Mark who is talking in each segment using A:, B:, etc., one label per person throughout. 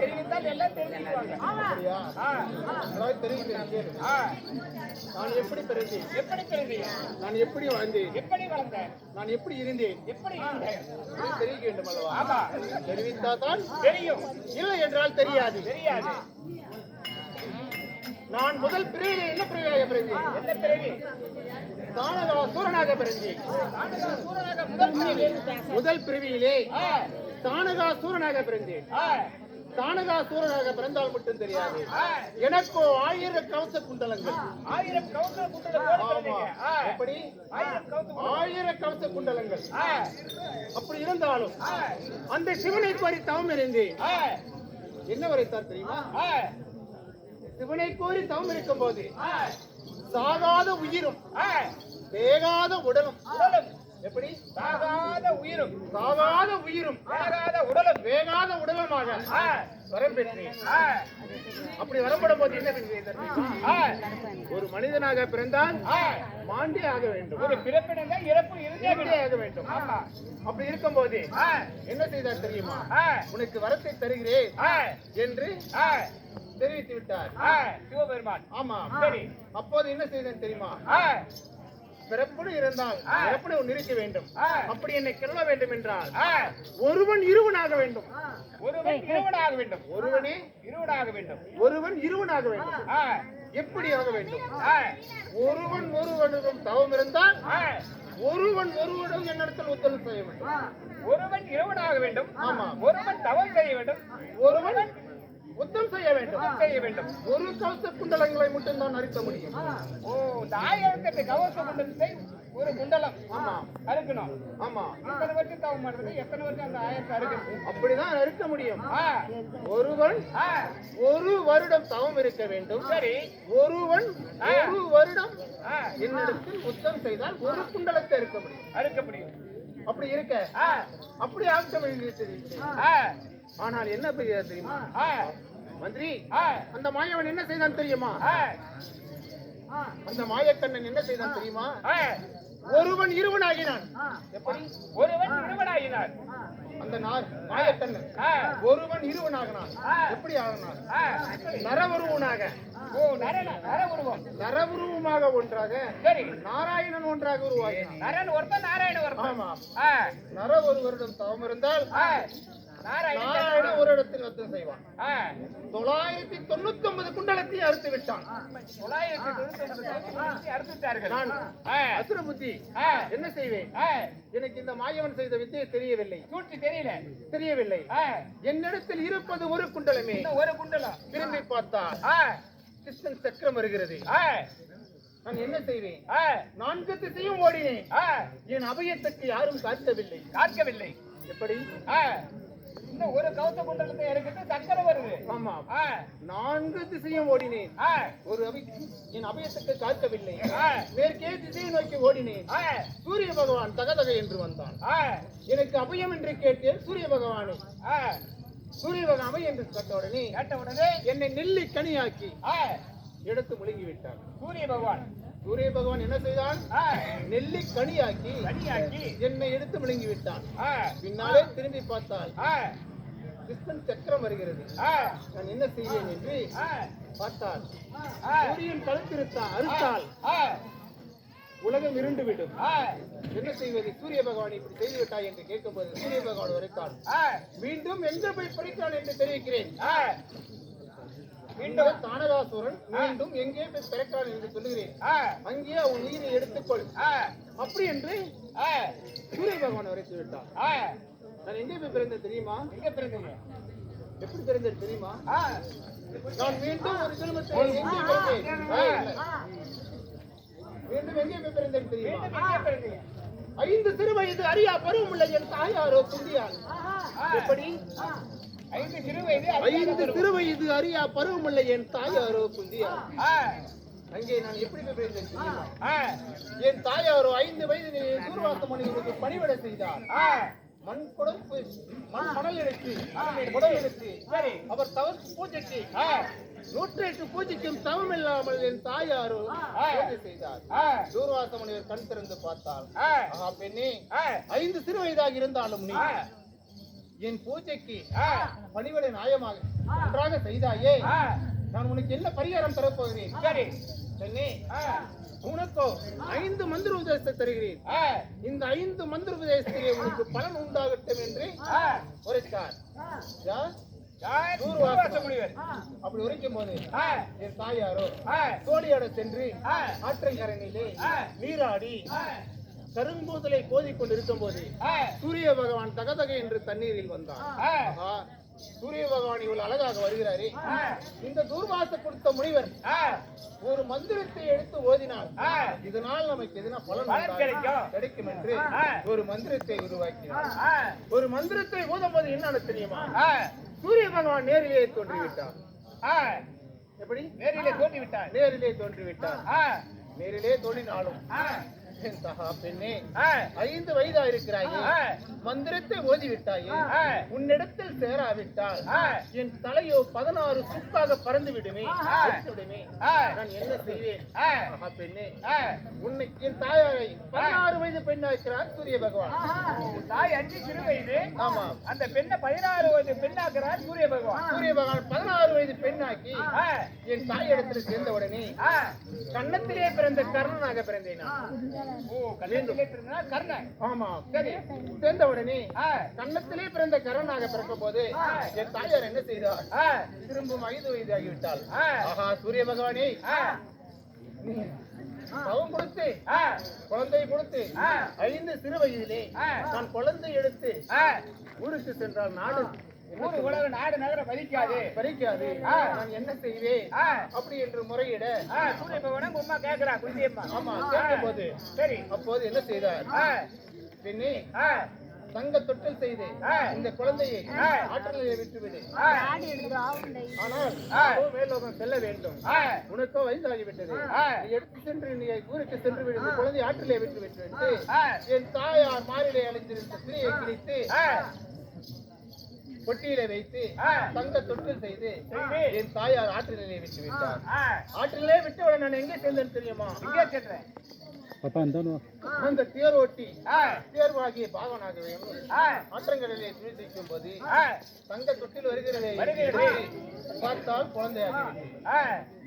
A: தெரிவித்தால் எல்லாம் தெரிஞ்சுக்குவாங்க.
B: நான் எப்படி பிறந்தேன்?
A: எப்படி தெரிஞ்சீங்க
B: நான் எப்படி வாழ்ந்தேன்?
A: எப்படி வளர்ந்த
B: நான் எப்படி இருந்தேன்?
A: எப்படி இருந்த
B: இது தெரிவிக்க வேண்டும் அல்லவா?
A: ஆமா.
B: தெரிவித்தாதான்
A: தெரியும்.
B: இல்லை என்றால் தெரியாது.
A: தெரியாது.
B: நான் முதல் பிரிவிலே என்ன பிரிவியாக பிறந்தேன்?
A: என்ன பிறவி?
B: தானகா சூரனாக பிறந்தேன்.
A: முதல்
B: பிரிவியிலே தானகா சூரனாக பிறந்தேன். தானகா சூரனாக பிறந்தால் மட்டும் தெரியாது. எனக்கோ ஆயிரம் கவச குண்டலங்கள்.
A: ஆயிரம். ஆ,
B: எப்படி?
A: ஆயிரம்
B: கவச குண்டலங்கள். அப்படி இருந்தாலும் அந்த சிவனை கோரி தவம் இருந்தேன்
A: ஆ,
B: என்ன வரைத்தார் தெரியுமா? சிவனை கோரி தவம் இருக்கும் போது சாகாத உயிரும். வேகாத உடலும்
A: உடலும்.
B: எப்படி?
A: சாகாத உயிரும்.
B: சாகாத உயிரும்.
A: சாகாத உடலும்
B: வேகாத உடலுமாக. வரம் பெற்றேன். அப்படி வரப்படும் போது என்ன ஒரு மனிதனாக பிறந்தால். மாண்டே ஆக வேண்டும்.
A: ஒரு பிறப்பினங்க இறப்பு இருந்தே
B: ஆக வேண்டும். அப்படி இருக்கும்போது
A: ஆ,
B: என்ன செய்தார் தெரியுமா? உனக்கு வரத்தை தருகிறேன் என்று தெரிவித்து விட்டார்.
A: சிவபெருமான்.
B: ஆமா
A: சரி.
B: அப்போது என்ன செய்தேன் தெரியுமா?
A: ஆ,
B: பிறப்புடு இருந்தால்
A: ஆ.
B: பிறப்புடு ஒன்று இருக்க வேண்டும். அப்படி என்னை கிளவ வேண்டும் என்றால் ஒருவன் இருவனாக வேண்டும்.
A: ஒருவன் இருவனாக வேண்டும்.
B: ஒருவனே
A: இருவனாக வேண்டும்.
B: ஒருவன் இருவனாக வேண்டும். எப்படி ஆக வேண்டும்? ஒருவன் ஒருவனுடன் தவம் இருந்தால் ஒருவன் ஒருவனும் என்னிடத்தில் உத்தரவு செய்ய வேண்டும்.
A: ஒருவன் இருவனாக வேண்டும்.
B: ஆமா.
A: ஒருவன் தவம் செய்ய வேண்டும்.
B: ஒருவன் உத்தம் செய்ய வேண்டும்
A: செய்ய வேண்டும்.
B: ஒரு கவச குண்டலங்களை மட்டும் தான் அறுக்க முடியும்
A: ஓ இந்த ஆயிரத்தெட்டு கவச குண்டலத்தை ஒரு குண்டலம்.
B: ஆமா.
A: அறுக்கணும்.
B: ஆமா.
A: எத்தனை வருஷம் தவம் பண்றது எத்தனை வருஷம் அந்த ஆயிரத்தை அறுக்கிறது
B: அப்படிதான் அறுக்க முடியும். ஒருவன் ஒரு வருடம் தவம் இருக்க வேண்டும்.
A: சரி.
B: ஒருவன் ஒரு வருடம் என்னிடத்தில் உத்தம் செய்தால் ஒரு குண்டலத்தை இருக்க முடியும்.
A: அறுக்க முடியும்.
B: அப்படி இருக்க? அப்படி ஆக்க வேண்டியது ஆனால் என்ன பெரிய தெரியுமா? மந்திரி அந்த மாயவன் என்ன செய்தான் தெரியுமா? அந்த மாயக்கண்ணன் என்ன செய்தான் தெரியுமா. ஒருவன் இருவனாகினான் எப்படி?
A: ஒருவன் இருவனாயினார்
B: அந்த நார் மாயக்கண்ணன். ஒருவன் இருவனாகினான்.
A: ஆ.
B: எப்படி ஆகினான். நரவுருவனாக.
A: ஓ நர உருவம்
B: நரவுருவமாக ஒன்றாக
A: சரி.
B: நாராயணன் ஒன்றாக உருவாகினான்.
A: நரன் ஒருத்தன் நாராயண ஒருத்தன்.
B: ஆமா நர ஒரு வருடம் தவம் இருந்தால்
A: நாராயணன்
B: ஒரு இடத்தில் யுத்தம் செய்வான். தொள்ளாயிரத்தி தொண்ணூத்தி ஒன்பது குண்டலத்தை அறுத்து விட்டான்
A: அறுத்துட்டார்கள்
B: நான்
A: ஆ,
B: அசுர புத்தி
A: ஆ,
B: என்ன செய்வேன்? எனக்கு இந்த மாயவன் செய்த வித்தியை தெரியவில்லை.
A: சூழ்ச்சி தெரியல.
B: தெரியவில்லை. என்னிடத்தில் இருப்பது ஒரு குண்டலமே.
A: ஒரு குண்டலம்
B: திரும்பி பார்த்தால்
A: ஆ,
B: கிருஷ்ணன் சக்கரம் வருகிறது. நான் என்ன செய்வேன்? நான்கு திசையும் ஓடினேன். என் அபயத்துக்கு யாரும் காத்தவில்லை
A: காக்கவில்லை.
B: எப்படி?
A: இன்னும் ஒரு கவுத்த குண்டலத்தை இறக்கிட்டு சக்கரை வருது.
B: ஆமா. நான்கு திசையும் ஓடினேன். ஒரு அபி என் அபயத்துக்கு காக்கவில்லை. மேற்கே திசையை நோக்கி ஓடினேன். சூரிய பகவான் தகதக என்று வந்தான். எனக்கு அபயம் என்று கேட்டேன் சூரிய பகவானை. சூரிய பகவான் என்று கேட்ட உடனே
A: கேட்ட உடனே
B: என்னை நெல்லி கனியாக்கி எடுத்து விட்டார்
A: சூரிய பகவான்.
B: சூரிய பகவான் என்ன செய்தான் நெல்லி கனியாக்கி
A: கனியாக்கி
B: என்னை எடுத்து முழுங்கி விட்டான் பின்னாலே திரும்பி பார்த்தால் கிருஷ்ணன் சக்கரம் வருகிறது. நான் என்ன செய்வேன் என்று பார்த்தால் சூரியன் கழுத்திருத்தான் அறுத்தால் உலகம் இருண்டு விடும்
A: ஆ,
B: என்ன செய்வது? சூரிய பகவான் இப்படி செய்து விட்டாய் என்று கேட்கும்போது சூரிய பகவான்
A: ஆ,
B: மீண்டும் எங்க போய் பறித்தான் என்று தெரிவிக்கிறேன். மீண்டும் தானகாசுரன் மீண்டும் எங்கே போய் பிறக்கிறான் என்று சொல்லுகிறேன். அங்கே அவன் உயிரை எடுத்துக்கொள். அப்படி என்று சூரிய பகவான் உரைத்து விட்டான் நான் எங்கே போய் பிறந்தேன் தெரியுமா?
A: எங்க பிறந்தீங்க?
B: எப்படி பிறந்தேன் தெரியுமா? நான் மீண்டும் ஒரு திருமணத்தில் எங்கே பிறந்தேன். மீண்டும் எங்கே போய் பிறந்தேன் தெரியுமா? ஐந்து சிறு வயது அறியா பருவமுள்ள என் தாயாரோ குந்தியான் எப்படி?
A: ஐந்து சிறு வயது
B: வயது அறியா பருவமுள்ள என் தாயாரோ குந்தியான்
A: ஆ,
B: அங்கே நான் எப்படி போய் என் தாயாரோ ஐந்து வயதிலே சூர்வாச மணிகளுக்கு பணிவிட செய்தார். மண் குடம் மண் மணல் எடுத்து குடம் எடுத்து அவர் தவறு பூஜைக்கு நூற்றி எட்டு பூஜைக்கும் தவம் இல்லாமல் என் தாயாரோ செய்தார். தூர்வாச முனிவர் கண் திறந்து ஆஹா பெண்ணே ஐந்து சிறு வயதாக இருந்தாலும் நீ என் பூஜைக்கு பணிவிடை நியாயமாக நன்றாக செய்தாயே நான் உனக்கு என்ன பரிகாரம் தரப்போகிறேன்
A: சரி. ஆ,
B: உனக்கோ ஐந்து மந்திர உபதேசத்தை தருகிறேன். இந்த ஐந்து மந்திர உபதேசத்திலே உனக்கு பலன் உண்டாகட்டும் என்று. உரைத்தார். அப்படி உரைக்கும் போது என் தாயாரோ தோழியாட சென்று
A: ஆ.
B: ஆற்றங்கரையிலே
A: ஆ.
B: நீராடி கரும்பூதலை கோதிக் கொண்டிருக்கும் போது சூரிய பகவான் தகதக என்று தண்ணீரில் ஆஹா, சூரிய பகவான் இவ்வளவு அழகாக வருகிறாரே. இந்த தூர்வாச கொடுத்த முனிவர் ஒரு மந்திரத்தை எடுத்து ஓதினார்
A: ஆ.
B: இதனால் நமக்கு எதுனா பலன்?
A: கிடைக்கும்.
B: என்று. ஒரு மந்திரத்தை உருவாக்கினார். ஒரு மந்திரத்தை ஓதும் போது என்ன தெரியுமா? சூரிய பகவான் நேரிலே தோன்றிவிட்டார். எப்படி?
A: நேரிலே தோண்டி விட்டார்
B: நேரிலே தோன்றிவிட்டார். நேரிலே தோன்றினாலும் பெண்ணே ஐந்து வயதா இருக்கிறாயே. மந்திரத்தை ஓதி விட்டாயே
A: ஆ.
B: உன்னிடத்தில் சேராவிட்டால். என் தலையோ பதினாறு சுக்காக பறந்து விடுமே. நான் என்ன செய்வேன்? பெண்ணே. உன்னை என் தாயாரை பதினாறு வயது பெண்ணாக்கிறார் சூரிய பகவான்.
A: தாய் அஞ்சு சிறு வயது
B: ஆமா.
A: அந்த பெண்ணை பதினாறு வயது பெண்ணாக்குறார் சூரிய பகவான்.
B: சூரிய பகவான் பதினாறு வயது பெண்ணாக்கி என் தாயிடத்தில் சேர்ந்த உடனே கன்னத்திலே பிறந்த கர்ணனாக பிறந்தேன்
A: கல்யாணத்திலே பிறந்தா கர்ணன்.
B: ஆமா.
A: சரி.
B: சேர்ந்த உடனே
A: ஆ,
B: கன்னத்திலே பிறந்த கர்ணனாக பிறக்கும் போது என் தாயார் என்ன செய்தார்? திரும்பும் ஐந்து வயதாகிவிட்டாள் ஆஹா சூரிய பகவானே. தவம் கொடுத்து குழந்தை கொடுத்து. ஐந்து சிறு வயதிலே. நான் குழந்தை எடுத்து. ஊருக்கு சென்றால் நாடு
A: ஊரு உலக நாடு நகர ஆ.
B: நான் என்ன செய்வேன்? அப்படி என்று முறையிட.
A: கேக்குறா குந்தியம்மா
B: ஆமா கேட்கும் போது
A: சரி.
B: அப்போது என்ன செய்தார்? தங்க தொட்டில் செய்து. இந்த குழந்தையை. ஆற்றலிலே விட்டுவிடு. ஆனால் மேலோகம் செல்ல வேண்டும். உனக்கோ வயதாகிவிட்டது. எடுத்து சென்று நீ ஊருக்கு சென்று விடு. குழந்தை ஆற்றிலே விட்டு விட்டு என் தாயார் மாறிலே அணிந்திருந்த திரையை கிழித்து பொட்டியிலே வைத்து. தங்க தொட்டில் செய்து. என் தாயார் ஆற்றிலே விட்டு விட்டார். ஆற்றிலே விட்டவுடன் நான் எங்கே சேர்ந்தேன் தெரியுமா?
A: இங்கே சென்றேன்
B: அந்த தேரோட்டி
A: ஆ,
B: தேர்வாகிய பாவனாக வேண்டும்
A: ஆ,
B: ஆற்றங்கடலை துணித்திக்கும் போது தங்க தொட்டில் வருகிறதே
A: வருகிறது.
B: பார்த்தால் குழந்தையாகிவிட்டது
A: ஆ,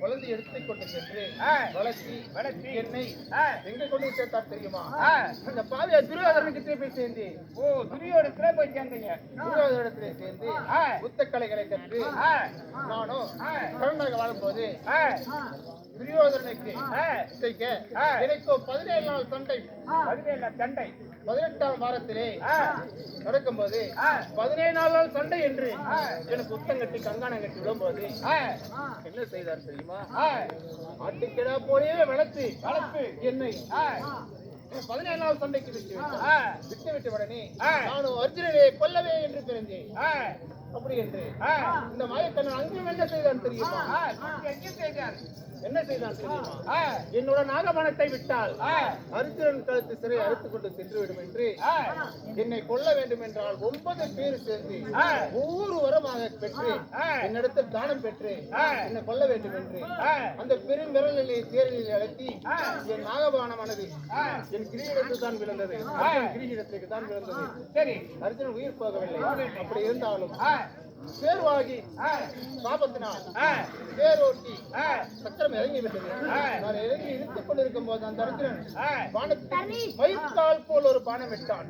B: குழந்தை எடுத்துக் கொண்டு சென்று
A: ஆ.
B: வளர்த்தி
A: வளர்த்தி.
B: என்னை எங்க கொண்டு போய் சேர்த்தார் தெரியுமா. அந்த பாவியா துரியோதரனுக்கு போய் சேர்ந்து
A: ஓ துரியோடத்துல போய் சேர்ந்தீங்க
B: துரியோதரத்திலே சேர்ந்து. புத்த கலைகளை கற்று நானும். கருணாக வாழும்போது
A: ஆ.
B: எனக்கு பதினேழு நாள் சண்டை
A: பதினேழு தண்டை
B: பதினெட்டாம் வாரத்திலே
A: ஆ,
B: நடக்கும்போது
A: ஆ.
B: பதினேழு நாள் சண்டை என்று. எனக்கு உத்தம் கட்டி கங்காணம் கட்டி விடும்போது என்ன செய்தார் தெரியுமா? ஆட்டுக்கிடா போலே வளர்த்து
A: வளர்த்து.
B: என்னை பதினேழு நாள் சண்டைக்கு விட்டு விட்டு விட்ட உடனே. நானும் அர்ஜுனனை கொல்லவே என்று பிறந்தேன்.
A: ஆ,
B: அப்படி என்று இந்த மாயக்கண்ணன் அங்கும் என்ன செய்தான் தெரியுமா?
A: எங்க செய்தார்?
B: என்ன செய்தான் தெரியுமா என்னோட நாகமனத்தை விட்டால் அர்ஜுனன் கழுத்து சிறை அறுத்துக் கொண்டு சென்று விடும் என்று என்னை கொல்ல வேண்டும் என்றால் ஒன்பது பேர் சேர்ந்து. ஒவ்வொரு வரமாக பெற்று. என்னிடத்தில் தானம் பெற்று. என்னை கொல்ல வேண்டும் என்று. அந்த பெரும் விரலிலே தேரில் அழுத்தி. என் நாகபானமானது
A: ஆ.
B: என் கிரீடத்தில் தான் விழுந்தது கிரீடத்துக்கு தான் விழுந்தது
A: சரி
B: அர்ஜுனன் உயிர் போகவில்லை அப்படி இருந்தாலும்
A: ஆ,
B: சாபத்தினால் தேரோட்டி
A: ஆ,
B: சக்கரம் இறங்கி விட்டது. நான் இறங்கி இழுத்துக் கொண்டிருக்கும் போது அந்த அர்ஜுனன். பானத்தை மயிர்கால் போல் ஒரு பானம் விட்டான்.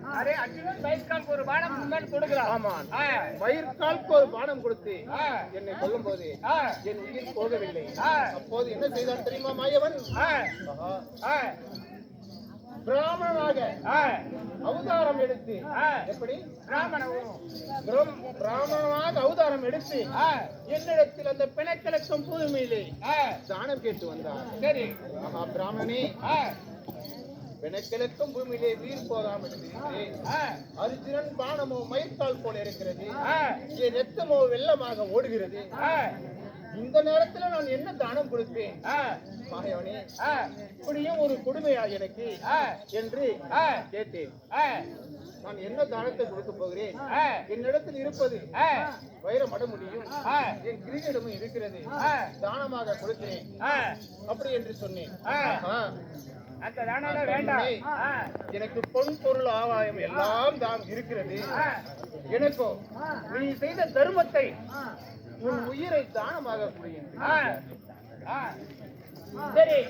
A: வயசுக்கால் ஒரு பானம் முன்னாடி கொடுக்கிறான்.
B: ஆமான்
A: ஆ,
B: மயிர்காலுக்கு ஒரு பானம் கொடுத்து என்னை கொல்லும் போது என் உயிர் போகவில்லை. அப்போது என்ன செய்தான் தெரியுமா மாயவன்? பிராமணனாக அவதாரம் எடுத்து. எப்படி? பிராமணனாக அவதாரம் எடுத்து என்னிடத்தில் அந்த பிணக்கிழக்கும் பூமியிலே தானம் கேட்டு வந்தார்
A: சரி.
B: ஆஹா பிராமணனே பிணக்கிழக்கும் பூமியிலே உயிர் போகாமல் அர்ஜுனன் பானமோ மயிர்கால் போல இருக்கிறது. என் ரத்தமோ வெள்ளமாக ஓடுகிறது. இந்த நேரத்துல நான் என்ன தானம் கொடுப்பேன்?
A: ஆ,
B: இப்படியும் ஒரு கொடுமையா எனக்கு? என்று கேட்டேன். நான் என்ன தானத்தை கொடுக்க போகிறேன்? என்னிடத்தில் இருப்பது வைர மடமுடியும் என் கிரீடமும் இருக்கிறது. தானமாக கொடுக்கிறேன். அப்படி என்று சொன்னேன்.
A: அந்த தானம்லாம் வேண்டாம்.
B: எனக்கு பொன் பொருள் ஆதாயம் எல்லாம் தான் இருக்கிறது.
A: ஆ,
B: எனக்கோ நீ செய்த தர்மத்தை உன் உயிரை தானமாக.
A: சரி.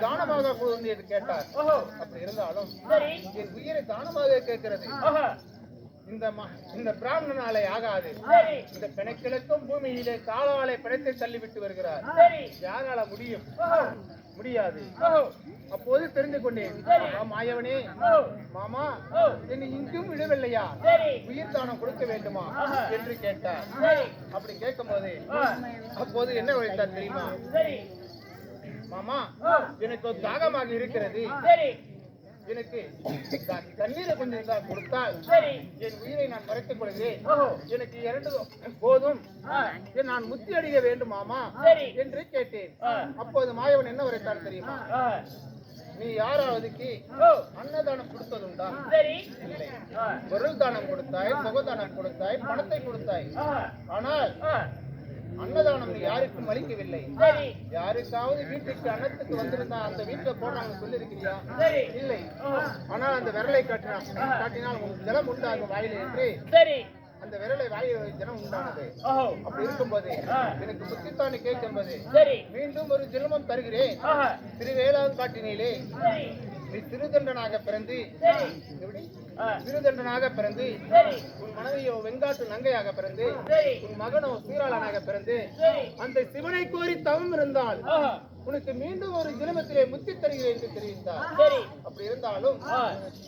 B: தானமாக கொடு என்று கேட்டார். அப்படி இருந்தாலும் என் உயிரை தானமாக கேட்கிறது. இந்த இந்த பிராமணனாலே ஆகாது. இந்த பிணைக்கிழக்கும் பூமியிலே காலாலை பிணைத்தை தள்ளிவிட்டு வருகிறார். யாரால முடியும்? முடியாது. அப்போது தெரிந்து கொண்டேன். மாயவனே மாமா என்னை இங்கும் விடவில்லையா? உயிர் தானம் கொடுக்க வேண்டுமா. என்று கேட்டார். அப்படி கேட்கும்போது
A: ஆ,
B: அப்போது என்ன வைத்தார் தெரியுமா? மாமா எனக்கு தாகமாக இருக்கிறது. எனக்கு தண்ணீரை கொஞ்சம் தான் கொடுத்தால்
A: சரி.
B: என் உயிரை நான் மறைத்துக் கொள்கிறேன். எனக்கு இரண்டு போதும். நான் முத்தி அடிக்க வேண்டும் மாமா
A: சரி.
B: என்று கேட்டேன். அப்போது மாயவன் என்ன உரைத்தான் தெரியுமா? நீ யாராவதுக்கு அன்னதானம் கொடுத்ததுண்டா? பொருள் தானம் கொடுத்தாய் முகதானம் கொடுத்தாய் பணத்தை கொடுத்தாய். ஆனால் அன்னதானம் யாருக்கும் அளிக்கவில்லை. யாருக்காவது வீட்டுக்கு அன்னத்துக்கு வந்திருந்தா அந்த வீட்டுல போனாங்க சொல்லிருக்கிறியா? இல்லை.
A: ஓ
B: ஆனால் அந்த விரலை காட்டினான் காட்டினால் உன் ஜலம் உண்டாகும் வாயில என்று
A: சரி.
B: அந்த விரலை வாயில் வை ஜலம் உண்டானது. அப்படி இருக்கும்போது. எனக்கு புத்தித்தானி கேட்கும்போது
A: சரி.
B: மீண்டும் ஒரு ஜென்மம் தருகிறேன். திருவேளாண் காட்டினிலே நீ திருதண்டனாக பிறந்து எப்படி?
A: ஆ,
B: திருதண்டனாக பிறந்து உன் மனைவியோ வெங்காட்டு நங்கையாக பிறந்து உன் மகனோ சீராளனாக பிறந்து அந்த சிவனை கோரி தவம் இருந்தால் உனக்கு மீண்டும் ஒரு ஜென்மத்திலே முத்தி தருகிறேன் என்று தெரிவித்தார். அப்படி இருந்தாலும்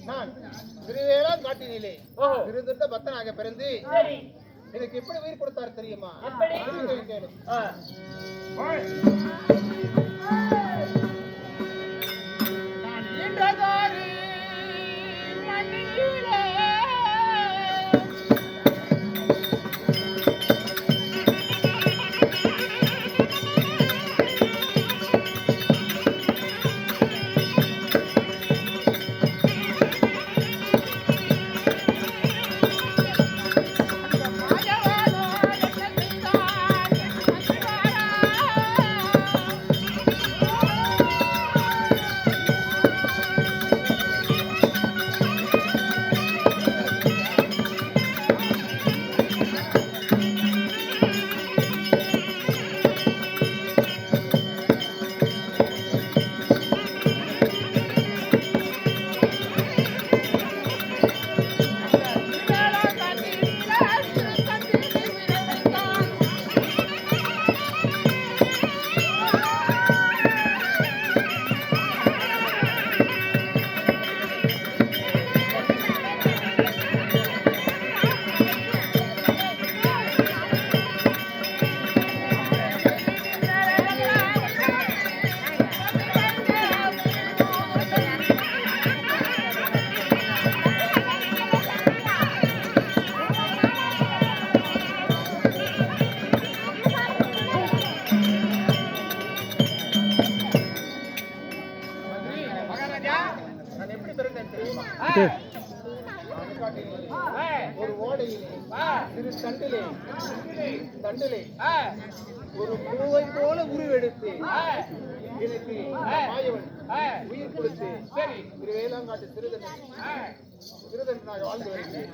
B: நான் திருவேளா காட்டினிலே திருதண்ட பக்தனாக பிறந்து எனக்கு எப்படி உயிர் கொடுத்தார் தெரியுமா? கேளு,
A: ஆ,
B: ஒரு பூவை போல உருவெடுத்து எனக்கு மாயவன் உயிர் கொடுத்து
A: சரி
B: திரு வேளாங்காட்டு சிறுதன் சிறுதனாக வாழ்ந்து வருகிறேன்